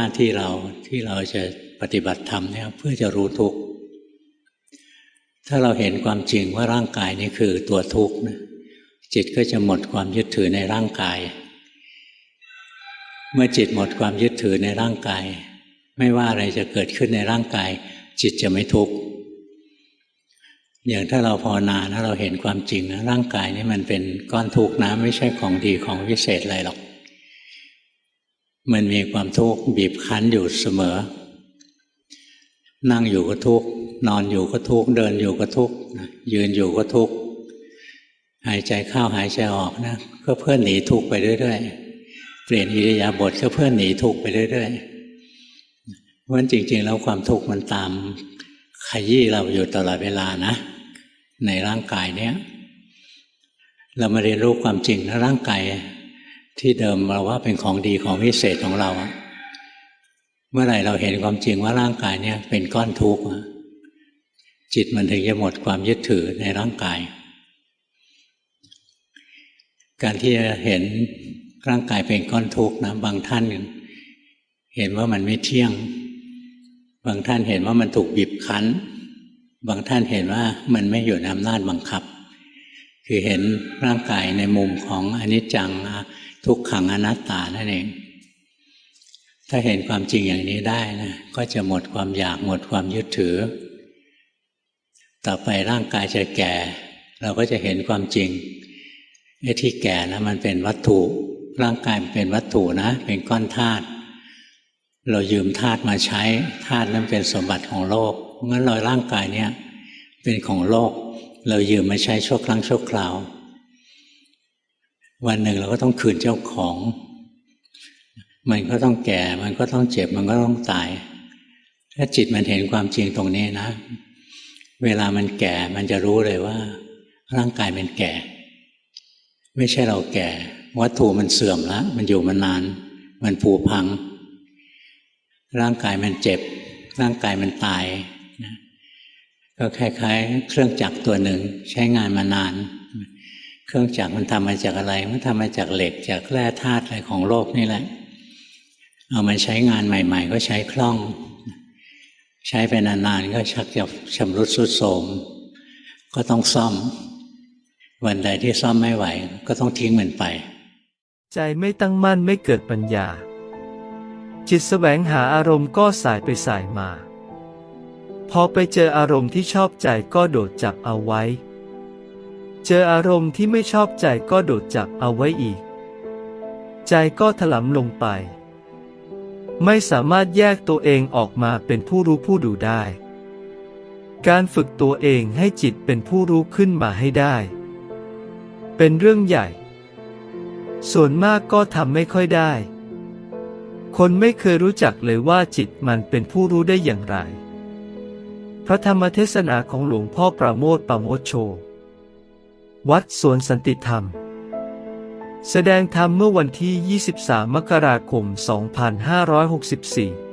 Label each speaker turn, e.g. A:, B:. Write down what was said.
A: น้าที่เราที่เราจะปฏิบัติธรรมเนี่ยเพื่อจะรู้ทุกข์ถ้าเราเห็นความจริงว่าร่างกายนี้คือตัวทุกข์นะจิตก็จะหมดความยึดถือในร่างกาย เมื่อจิตหมดความยึดถือในร่างกาย ไม่ว่าอะไรจะเกิดขึ้นในร่างกาย จิตจะไม่ทุกข์อย่างถ้าเราภาวนานะเราเห็นความจริงนะร่างกายนี่มันเป็นก้อนทุกข์นะไม่ใช่ของดีของวิเศษอะไรหรอก มันมีความทุกข์บีบคั้นอยู่เสมอ นั่งอยู่ก็ทุกข์นอนอยู่ก็ทุกข์เดินอยู่ก็ทุกข์ยืนอยู่ก็ทุกข์หายใจเข้าหายใจออกนะก็เพื่อหนีทุกข์ไปเรื่อยๆเปลี่ยนอิริยาบถก็เพื่อหนีทุกข์ไปเรื่อยๆเพราะฉะนั้นจริง ๆ แล้วความทุกข์มันตามขยี้เราอยู่ตลอดเวลานะ ในร่างกายเนี้ยเรามาเรียนรู้ความจริงนะร่างกาย ที่เดิมเราว่าเป็นของดีของวิเศษของเราเมื่อไหร่เราเห็นความจริงว่าร่างกายเนี่ยเป็นก้อนทุกข์จิตมันถึงจะหมดความยึดถือในร่างกาย การที่จะเห็นร่างกายเป็นก้อนทุกข์นะบางท่าน เห็นว่ามันไม่เที่ยง บางท่านเห็นว่ามันถูกบีบคั้น บางท่านเห็นว่ามันไม่อยู่ในอำนาจบังคับ คือเห็นร่างกายในมุมของอนิจจังทุกขังอนัตตานั่นเอง ถ้าเห็นความจริงอย่างนี้ได้นะก็จะหมดความอยากหมดความยึดถือ ต่อไปร่างกายจะแก่ เราก็จะเห็นความจริงไอ้ที่แก่นะมันเป็นวัตถุ ร่างกายมันเป็นวัตถุนะ เป็นก้อนธาตุเรายืมธาตุมาใช้ธาตุนั้นเป็นสมบัติของโลกงั้นเราร่างกายเนี่ยเป็นของโลก เรายืมมาใช้ชั่วครั้งชั่วคราว วันหนึ่งเราก็ต้องคืนเจ้าของ มันก็ต้องแก่ มันก็ต้องเจ็บ มันก็ต้องตาย ถ้าจิตมันเห็นความจริงตรงนี้นะ เวลามันแก่ มันจะรู้เลยว่า ร่างกายมันแก่ ไม่ใช่เราแก่ วัตถุมันเสื่อมแล้ว มันอยู่มานาน มันผุพัง ร่างกายมันเจ็บ ร่างกายมันตายนะ ก็คล้ายๆ เครื่องจักรตัวหนึ่งใช้งานมานาน เครื่องจักรมันทำมาจากอะไร มันทำมาจากเหล็กจากแร่ธาตุอะไรของโลกนี่แหละ เอามาใช้งานใหม่ ๆ ก็ใช้คล่อง ใช้ไปนานๆก็ชักจะชำรุดทรุดโทรมก็ต้องซ่อม วันใดที่ซ่อมไม่ไหว ก็ต้องทิ้งมันไป
B: ใจไม่ตั้งมั่นไม่เกิดปัญญา จิตแสวงหาอารมณ์ก็สายไปสายมา พอไปเจออารมณ์ที่ชอบใจก็โดดจับเอาไว้ เจออารมณ์ที่ไม่ชอบใจก็โดดจับเอาไว้อีก ใจก็ถลำลงไป ไม่สามารถแยกตัวเองออกมาเป็นผู้รู้ผู้ดูได้ การฝึกตัวเองให้จิตเป็นผู้รู้ขึ้นมาให้ได้ เป็นเรื่องใหญ่ ส่วนมากก็ทำไม่ค่อยได้ คนไม่เคยรู้จักเลยว่าจิตมันเป็นผู้รู้ได้อย่างไร พระธรรมเทศนาของหลวงพ่อประโมทปราโมทโช วัดสวนสันติธรรม แสดงธรรมเมื่อวันที่ 23 มกราคม 2564